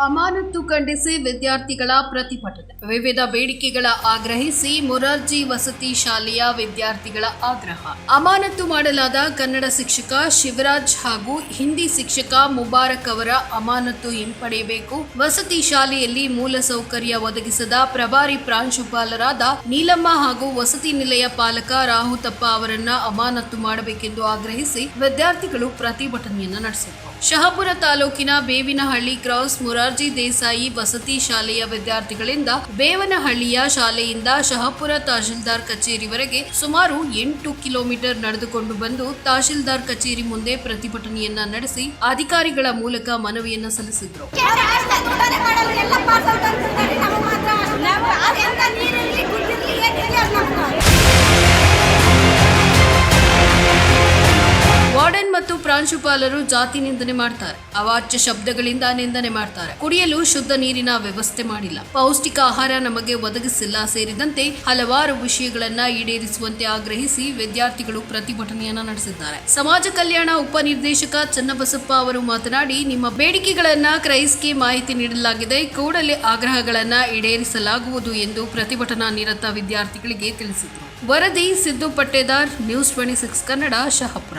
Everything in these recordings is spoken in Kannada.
ಅಮಾನತ್ತು ಖಂಡಿಸಿ ವಿದ್ಯಾರ್ಥಿಗಳ ಪ್ರತಿಭಟನೆ. ವಿವಿಧ ಬೇಡಿಕೆಗಳ ಆಗ್ರಹಿಸಿ ಮೊರಾರ್ಜಿ ವಸತಿ ಶಾಲೆಯ ವಿದ್ಯಾರ್ಥಿಗಳ ಆಗ್ರಹ. ಅಮಾನತ್ತು ಮಾಡಲಾದ ಕನ್ನಡ ಶಿಕ್ಷಕ ಶಿವರಾಜ್ ಹಾಗೂ ಹಿಂದಿ ಶಿಕ್ಷಕ ಮುಬಾರಕ್ ಅವರ ಅಮಾನತ್ತು ಹಿಂಪಡೆಯಬೇಕು. ವಸತಿ ಶಾಲೆಯಲ್ಲಿ ಮೂಲಸೌಕರ್ಯ ಒದಗಿಸದ ಪ್ರಭಾರಿ ಪ್ರಾಂಶುಪಾಲರಾದ ನೀಲಮ್ಮ ಹಾಗೂ ವಸತಿ ನಿಲಯ ಪಾಲಕ ರಾಹುತಪ್ಪ ಅವರನ್ನ ಅಮಾನತ್ತು ಮಾಡಬೇಕೆಂದು ಆಗ್ರಹಿಸಿ ವಿದ್ಯಾರ್ಥಿಗಳು ಪ್ರತಿಭಟನೆಯನ್ನ ನಡೆಸಿದರು. ಶಹಾಪುರ ತಾಲೂಕಿನ ಬೇವಿನಹಳ್ಳಿ ಕ್ರಾಸ್ ಮುರಾರ್ಜಿ ದೇಸಾಯಿ ವಸತಿ ಶಾಲೆಯ ವಿದ್ಯಾರ್ಥಿಗಳಿಂದ ಬೇವನಹಳ್ಳಿಯ ಶಾಲೆಯಿಂದ ಶಹಪುರ ತಹಶೀಲ್ದಾರ್ ಕಚೇರಿವರೆಗೆ ಸುಮಾರು ಎಂಟು ಕಿಲೋಮೀಟರ್ ನಡೆದುಕೊಂಡು ಬಂದು ತಹಶೀಲ್ದಾರ್ ಕಚೇರಿ ಮುಂದೆ ಪ್ರತಿಭಟನೆಯನ್ನ ನಡೆಸಿ ಅಧಿಕಾರಿಗಳ ಮೂಲಕ ಮನವಿಯನ್ನ ಸಲ್ಲಿಸಿದ್ರು. ವಾರ್ಡನ್ ಮತ್ತು ಪ್ರಾಂಶುಪಾಲರು ಜಾತಿ ನಿಂದನೆ ಮಾಡ್ತಾರೆ. ಅವಾಚ್ಯ ಶಬ್ದಗಳಿಂದ ನಿಂದನೆ ಮಾಡ್ತಾರೆ. ಕುಡಿಯಲು ಶುದ್ಧ ನೀರಿನ ವ್ಯವಸ್ಥೆ ಮಾಡಿಲ್ಲ. ಪೌಷ್ಟಿಕ ಆಹಾರ ನಮಗೆ ಒದಗಿಸಿಲ್ಲ. ಸೇರಿದಂತೆ ಹಲವಾರು ವಿಷಯಗಳನ್ನ ಈಡೇರಿಸುವಂತೆ ಆಗ್ರಹಿಸಿ ವಿದ್ಯಾರ್ಥಿಗಳು ಪ್ರತಿಭಟನೆಯನ್ನ ನಡೆಸಿದ್ದಾರೆ. ಸಮಾಜ ಕಲ್ಯಾಣ ಉಪನಿರ್ದೇಶಕ ಚನ್ನಬಸಪ್ಪ ಅವರು ಮಾತನಾಡಿ, ನಿಮ್ಮ ಬೇಡಿಕೆಗಳನ್ನ ಕ್ರೈಸ್ಗೆ ಮಾಹಿತಿ ನೀಡಲಾಗಿದೆ. ಕೂಡಲೇ ಆಗ್ರಹಗಳನ್ನ ಈಡೇರಿಸಲಾಗುವುದು ಎಂದು ಪ್ರತಿಭಟನಾ ನಿರತ ವಿದ್ಯಾರ್ಥಿಗಳಿಗೆ ತಿಳಿಸಿದರು. ವರದಿ Siddu Pattedar, news twenty six Kannada, Shahapur.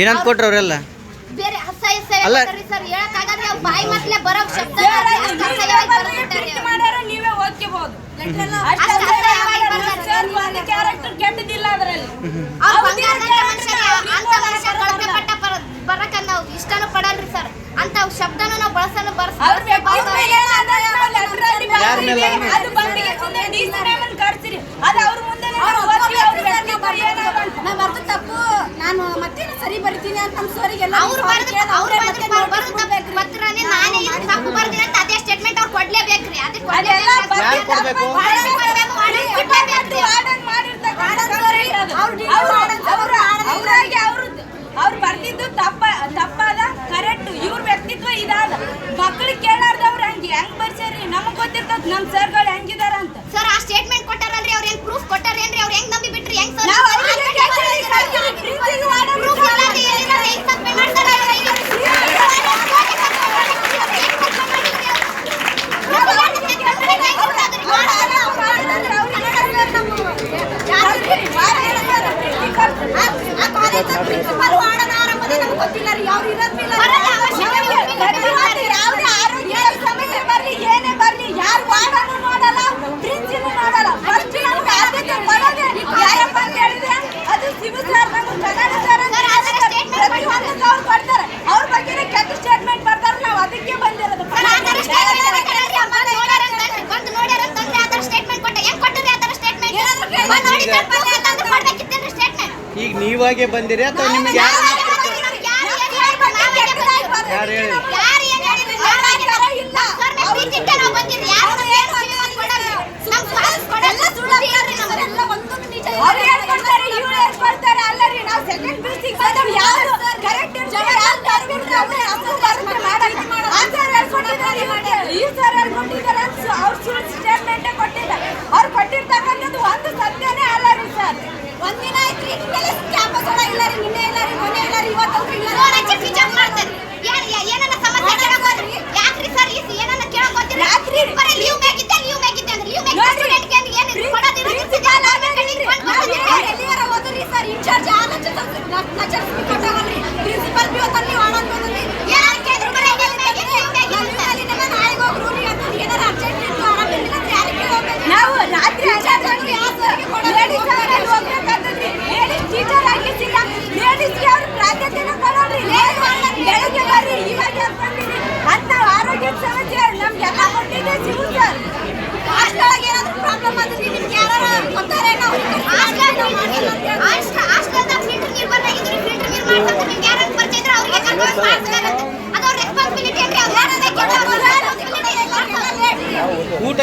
ಏನಂತ ಕೊಟ್ರ ಅವರೆಲ್ಲ ಬೇರೆ ಅಸಹ್ಯ ಅಲ್ಲ. ಸರ್ ಹೇಳಕ್ ಅವ್ರ ಬಾಯಿ ಬರೋ ಶಬ್ದ ಅಂತ ಮನುಷ್ಯ ಕಳಪೆ ಪಟ್ಟ ಬರ- ಬರಕ ನಾವು ಇಷ್ಟನೂ ಪಡಲ್ರಿ ಸರ್. ಅಂತ ಶಬ್ದನೂ ನಾವು ಬಳಸಲು ಬರ್ಸ್ ಅವ್ರ ವ್ಯಕ್ತಿ ಮೇಲೆ ಏನಾದ್ರೆ ಆಮೇಲೆ ಅದ್ರಲ್ಲಿ ಯಾರ ಮೇಲೆ? ಬರ್ತೀರಿ. ಅದು ಬಂದಿಗೆ ಮುಂದೆ DC ಮ್ಯಾಮನ್ ಕರ್ಸಿರಿ ಅದು ಅವ್ರ ಮುಂದೆ ಓದ್ತೀವಿ ಅವ್ರ ವ್ಯಕ್ತಿತ್ವ ಏನಾದ ಅಂತ. ನಾ ಬರ್ದು ತಪ್ಪು ನಾನು ಮತ್ತೆ ಸರಿ ಬರಿತೀನಿ ಅಂತ ನಮ್ಮ ಸರಿಗೆಲ್ಲ ಅವ್ರು ಬರ್ದು ಅವರೇ ಬರ್ದು ಪತ್ರನೇ ನಾನೇ ಇದು ತಪ್ಪು ಬರ್ದಿನಿ ಅಂತ ಅದೇ ಸ್ಟೇಟ್ಮೆಂಟ್ ಅವ್ರು ಕೊಡ್ಲೇಬೇಕ್ರಿ ಅದಕ್ಕೆ. ಅವ್ರು ಅವ್ರು- ಅವ್ರು- ಅವ್ರು ಅವ್ರು ಬರ್ದಿದ್ದು ತಪ್ಪ ತಪ್ಪಾದ ಕರೆಕ್ಟ್ ಇವ್ರ ವ್ಯಕ್ತಿತ್ವ ಇದಾದ. ಮಕ್ಳಿಗೆ ಕೇಳಾರ್ದವ್ರು ಹಂಗೆ. ಹೆಂಗ್ ಬರ್ಸ್ಯಾರ್ರಿ? ನಮಗ್ ಗೊತ್ತಿರ್ತದ ನಮ್ ಸರ್ಗಳು ಈಗ ನೀವಾಗೆ ಬಂದಿರಿ ಅಥವಾ ನಿಮ್ಗೆ ಯಾರು ಯಾರು ಹೇಳಿ?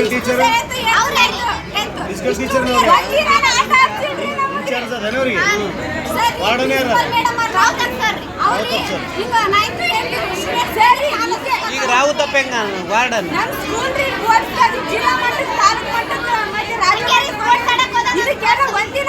Physical teacher physical teacher incharge ಅದೇನವ್ರಿಗೆ ವಾರ್ಡನೇ ಈಗ ರಾವುತಪ್ಪ ಹೆಂಗ? ವಾರ್ಡನ್. ಒಂದಿನ